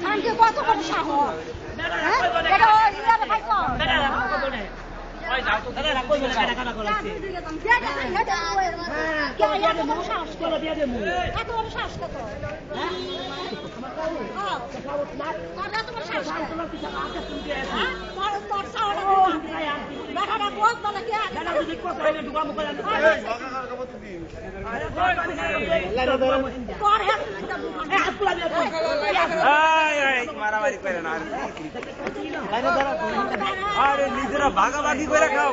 他们给 the 啥好 মারামারি করে না আরে নিজেরা ভাগাভাগি করে খাও।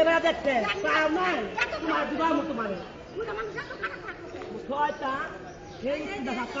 এবার দেখতে তোমার দুবার মতো মারে ছয়টা সেই দেখা তো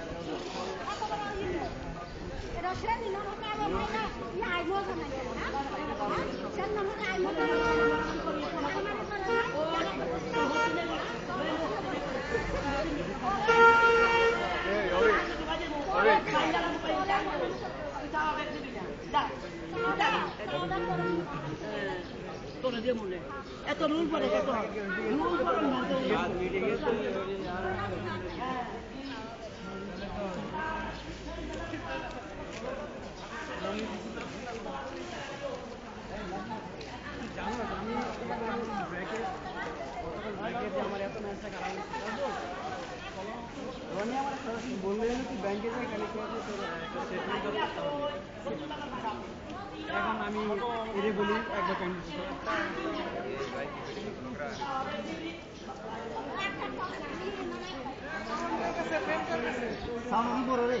এত রুল পরে এত রুল পরে হ্যাঁ রনি আমার সরাসরি বললে হলো কি ব্যাংকে যাই এখন আমি এরে বলি একবার কন্ডিশন সাউন্ড কি করে রে?